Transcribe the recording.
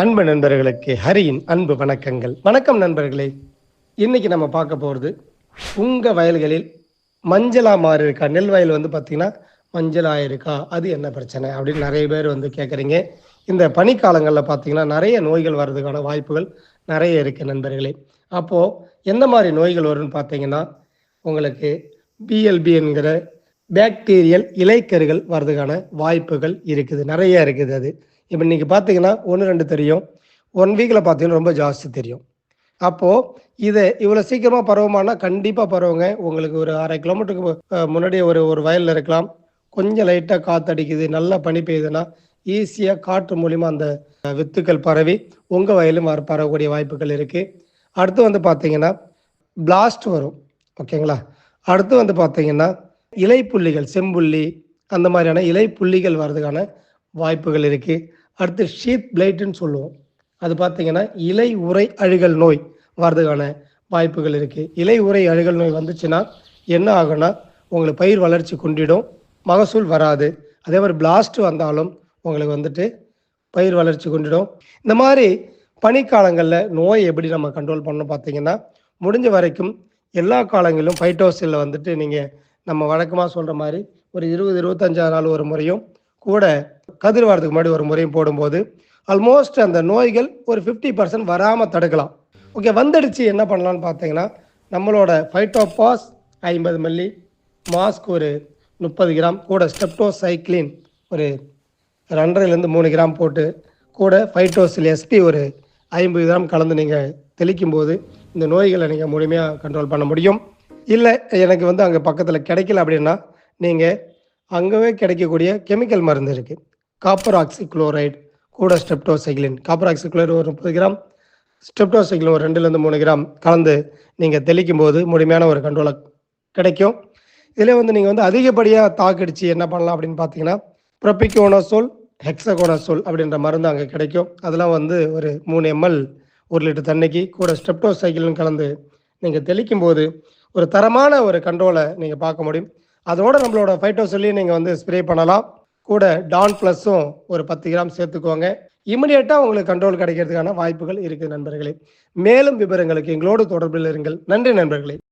அன்பு நண்பர்களுக்கு ஹரியின் அன்பு வணக்கங்கள். வணக்கம் நண்பர்களே. இன்னைக்கு நம்ம பார்க்க போகிறது உங்கள் வயல்களில் மஞ்சளாக மாறி இருக்கா நெல் வயல் வந்து பார்த்தீங்கன்னா மஞ்சளாக இருக்கா? அது என்ன பிரச்சனை? அப்படின்னு நிறைய பேர் வந்து கேட்குறீங்க இந்த பனிக்காலங்களில் பார்த்தீங்கன்னா நிறைய நோய்கள் வர்றதுக்கான வாய்ப்புகள் நிறைய இருக்குது நண்பர்களே. அப்போது எந்த மாதிரி நோய்கள் வரும்னு பார்த்தீங்கன்னா உங்களுக்கு பிஎல்பி என்கிற பேக்டீரியல் இலைக்கருகள் வர்றதுக்கான வாய்ப்புகள் இருக்குது. நிறைய இருக்குது அது. இப்போ இன்றைக்கி பார்த்தீங்கன்னா ஒன்று ரெண்டு தெரியும். ஒன் வீக்கில் பார்த்தீங்கன்னா ரொம்ப ஜாஸ்தி தெரியும். அப்போது இதை இவ்வளோ சீக்கிரமாக பரவுமானா கண்டிப்பாக பரவுங்க. உங்களுக்கு ஒரு அரை கிலோமீட்டருக்கு முன்னாடி ஒரு ஒரு வயலில் இருக்கலாம். கொஞ்சம் லைட்டாக காற்றடிக்குது நல்லா பனி பெய்யுதுன்னா ஈஸியாக காற்று மூலிமா அந்த வித்துக்கள் பரவி உங்கள் வயலும் வர பரவக்கூடிய வாய்ப்புகள் இருக்குது அடுத்து வந்து பார்த்தீங்கன்னா பிளாஸ்ட் வரும். ஓகேங்களா? அடுத்து வந்து பார்த்தீங்கன்னா இலைப்புள்ளிகள் செம்புள்ளி அந்த மாதிரியான இலைப்புள்ளிகள் வர்றதுக்கான வாய்ப்புகள் இருக்குது அடுத்து ஷீத் பிளைட்டுன்னு சொல்லுவோம். அது பார்த்தீங்கன்னா இலை உரை அழுகல் நோய் வர்றதுக்கான வாய்ப்புகள் இருக்குது இலை உரை அழுகல் நோய் வந்துச்சுன்னா என்ன ஆகும்னா உங்களுக்கு பயிர் வளர்ச்சி குன்றிடும். மகசூல் வராது. அதே மாதிரி பிளாஸ்ட் வந்தாலும் உங்களுக்கு வந்துட்டு பயிர் வளர்ச்சி கொண்டுடும் இந்த மாதிரி பனிக்காலங்களில் நோய் எப்படி நம்ம கண்ட்ரோல் பண்ணணும் பார்த்தீங்கன்னா முடிஞ்ச வரைக்கும் எல்லா காலங்களிலும் ஃபைட்டோசில் வந்துட்டு நீங்கள் நம்ம வழக்கமாக சொல்கிற மாதிரி ஒரு இருபது இருபத்தஞ்சாறு நாள் ஒரு முறையும் கூட கதிர் வாரத்துக்கு முன்னாடி ஒரு முறையும் போடும்போது ஆல்மோஸ்ட் அந்த நோய்கள் ஒரு ஃபிஃப்டி பர்சன்ட் வராமல் தடுக்கலாம். ஓகே வந்துடுச்சு என்ன பண்ணலாம்னு பார்த்தீங்கன்னா நம்மளோட ஃபைட்டோபாஸ் ஐம்பது மில்லி மாஸ்க் ஒரு முப்பது கிராம் கூட ஸ்டெப்டோசைக்ளின் ஒரு ரெண்டரைலேருந்து மூணு கிராம் போட்டு கூட ஃபைட்டோசில் எஸ்பி ஒரு ஐம்பது கிராம் கலந்து நீங்கள் தெளிக்கும் போது இந்த நோய்களை நீங்கள் முழுமையாக கண்ட்ரோல் பண்ண முடியும். இல்லை எனக்கு வந்து அங்கே பக்கத்தில் கிடைக்கல அப்படின்னா நீங்கள் அங்கவே கிடைக்கக்கூடிய கெமிக்கல் மருந்து இருக்குது காப்பர் ஆக்சி குளோரைடு கூட ஸ்டெப்டோசைக்ளின். காப்பர் ஆக்சி குளோரைடு ஒரு முப்பது கிராம் ஸ்டெப்டோசைக்ளின் ஒரு ரெண்டுலேருந்து மூணு கிராம் கலந்து நீங்கள் தெளிக்கும் போது முழுமையான ஒரு கண்ட்ரோலை கிடைக்கும். இதில் வந்து நீங்கள் வந்து அதிகப்படியாக தாக்கடிச்சு என்ன பண்ணலாம் அப்படின்னு பார்த்தீங்கன்னா ப்ரொபிகோனோசோல் ஹெக்ஸகோனோசோல் அப்படின்ற மருந்து அங்கே கிடைக்கும். அதெல்லாம் வந்து ஒரு மூணு எம்எல் ஒரு லிட்டர் தண்ணிக்கு கூட ஸ்டெப்டோசைக்கிள்னு கலந்து நீங்கள் தெளிக்கும் போது ஒரு தரமான ஒரு கண்ட்ரோலை நீங்கள் பார்க்க முடியும். அதோட நம்மளோட ஃபைட்டோசோல்லையும் நீங்கள் வந்து ஸ்ப்ரே பண்ணலாம். கூட டான் ப்ளஸ்ஸும் ஒரு பத்து கிராம் சேர்த்துக்கோங்க. இமிடியேட்டாக உங்களுக்கு கண்ட்ரோல் கிடைக்கிறதுக்கான வாய்ப்புகள் இருக்குது நண்பர்களே. மேலும் விவரங்களுக்கு எங்களோடு தொடர்பில் இருங்கள். நன்றி நண்பர்களே.